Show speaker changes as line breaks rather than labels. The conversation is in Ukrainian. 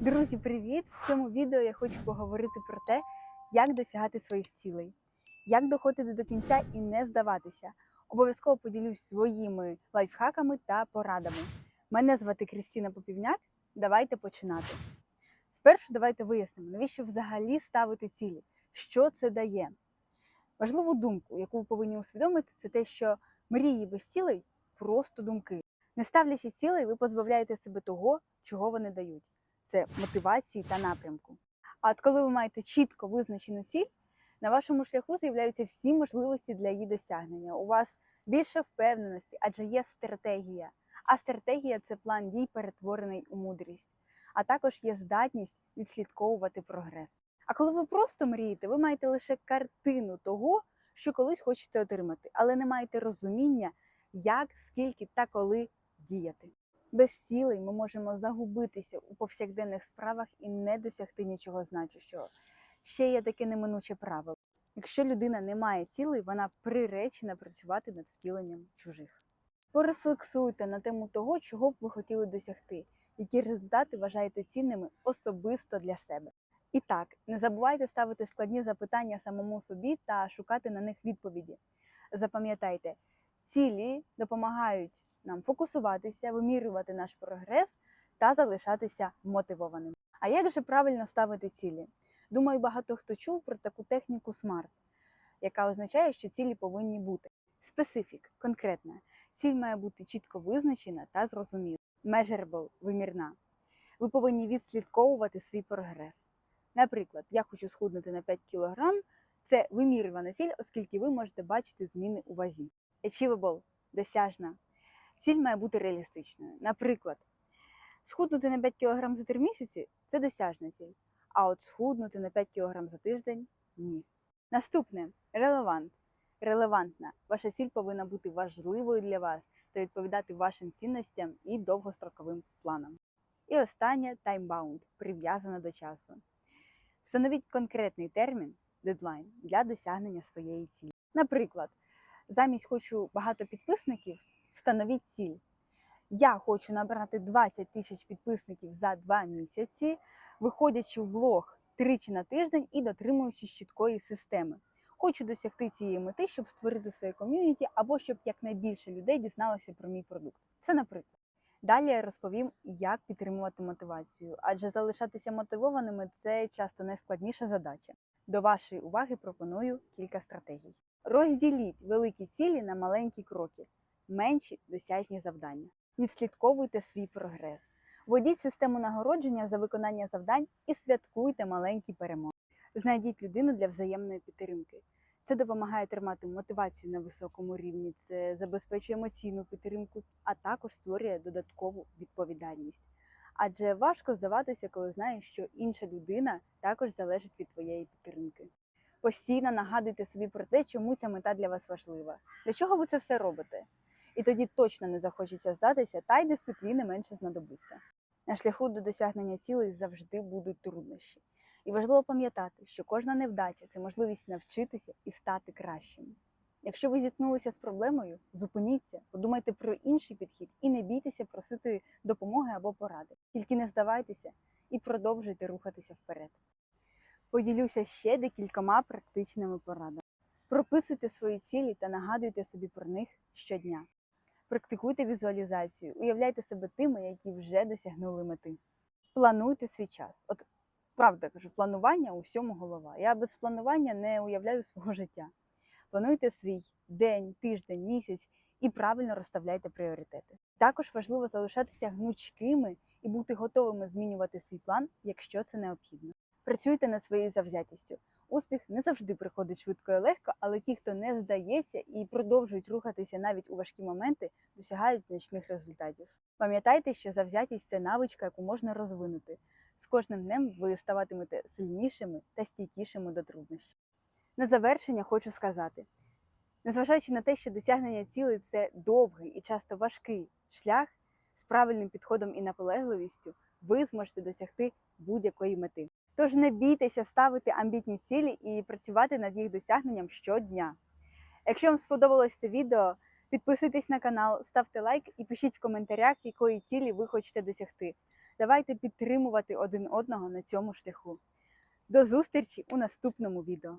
Друзі, привіт! В цьому відео я хочу поговорити про те, як досягати своїх цілей, як доходити до кінця і не здаватися. Обов'язково поділюсь своїми лайфхаками та порадами. Мене звати Крістіна Попівняк. Давайте починати. Спершу давайте вияснимо, навіщо взагалі ставити цілі, що це дає. Важливу думку, яку ви повинні усвідомити, це те, що мрії без цілей просто думки. Не ставлячи цілей, ви позбавляєте себе того, чого вони дають це мотивації та напрямку. А от коли ви маєте чітко визначену ціль, на вашому шляху з'являються всі можливості для її досягнення. У вас більше впевненості, адже є стратегія. А стратегія це план дій, перетворений у мудрість. А також є здатність відслідковувати прогрес. А коли ви просто мрієте, ви маєте лише картину того, що колись хочете отримати, але не маєте розуміння, як, скільки та коли діяти. Без цілей ми можемо загубитися у повсякденних справах і не досягти нічого значущого. Ще є таке неминуче правило. Якщо людина не має цілей, вона приречена працювати над втіленням чужих. Порефлексуйте на тему того, чого б ви хотіли досягти, які результати вважаєте цінними особисто для себе. І так, не забувайте ставити складні запитання самому собі та шукати на них відповіді. Запам'ятайте, цілі допомагають нам фокусуватися, вимірювати наш прогрес та залишатися мотивованим. А як же правильно ставити цілі? Думаю, багато хто чув про таку техніку SMART, яка означає, що цілі повинні бути. Специфік, конкретна. Ціль має бути чітко визначена та зрозуміла. Measurable – вимірна. Ви повинні відслідковувати свій прогрес. Наприклад, я хочу схуднути на 5 кг. Це вимірювана ціль, оскільки ви можете бачити зміни у вазі. Achievable – досяжна. Ціль має бути реалістичною. Наприклад, схуднути на 5 кг за 3 місяці це досяжна ціль. А от схуднути на 5 кг за тиждень ні. Наступне релевант. Релевантна. Ваша ціль повинна бути важливою для вас та відповідати вашим цінностям і довгостроковим планам. І останнє таймбаунд, прив'язана до часу. Встановіть конкретний термін, дедлайн для досягнення своєї цілі. Наприклад, замість хочу багато підписників, встановіть ціль. Я хочу набрати 20 тисяч підписників за 2 місяці, виходячи в блог тричі на тиждень і дотримуючись чіткої системи. Хочу досягти цієї мети, щоб створити своє ком'юніті або щоб якнайбільше людей дізналося про мій продукт. Це наприклад. Далі я розповім, як підтримувати мотивацію, адже залишатися мотивованими це часто найскладніша задача. До вашої уваги пропоную кілька стратегій. Розділіть великі цілі на маленькі кроки, менші досяжні завдання. Відслідковуйте свій прогрес. Введіть систему нагородження за виконання завдань і святкуйте маленькі перемоги. Знайдіть людину для взаємної підтримки. Це допомагає тримати мотивацію на високому рівні, це забезпечує емоційну підтримку, а також створює додаткову відповідальність. Адже важко здаватися, коли знаєш, що інша людина також залежить від твоєї підтримки. Постійно нагадуйте собі про те, чому ця мета для вас важлива. Для чого ви це все робите? І тоді точно не захочеться здатися, та й дисципліни менше знадобиться. На шляху до досягнення цілей завжди будуть труднощі. І важливо пам'ятати, що кожна невдача це можливість навчитися і стати кращим. Якщо ви зіткнулися з проблемою, зупиніться, подумайте про інший підхід і не бійтеся просити допомоги або поради. Тільки не здавайтеся і продовжуйте рухатися вперед. Поділюся ще декількома практичними порадами. Прописуйте свої цілі та нагадуйте собі про них щодня. Практикуйте візуалізацію, уявляйте себе тими, які вже досягнули мети. Плануйте свій час. От правда кажу, планування у всьому голова. Я без планування не уявляю свого життя. Плануйте свій день, тиждень, місяць і правильно розставляйте пріоритети. Також важливо залишатися гнучкими і бути готовими змінювати свій план, якщо це необхідно. Працюйте над своєю завзятістю. Успіх не завжди приходить швидко і легко, але ті, хто не здається і продовжують рухатися навіть у важкі моменти, досягають значних результатів. Пам'ятайте, що завзятість це навичка, яку можна розвинути. З кожним днем ви ставатимете сильнішими та стійкішими до труднощів. На завершення хочу сказати: незважаючи на те, що досягнення цілей це довгий і часто важкий шлях з правильним підходом і наполегливістю, ви зможете досягти будь-якої мети. Тож не бійтеся ставити амбітні цілі і працювати над їх досягненням щодня. Якщо вам сподобалось це відео, підписуйтесь на канал, ставте лайк і пишіть в коментарях, якої цілі ви хочете досягти. Давайте підтримувати один одного на цьому шляху. До зустрічі у наступному відео!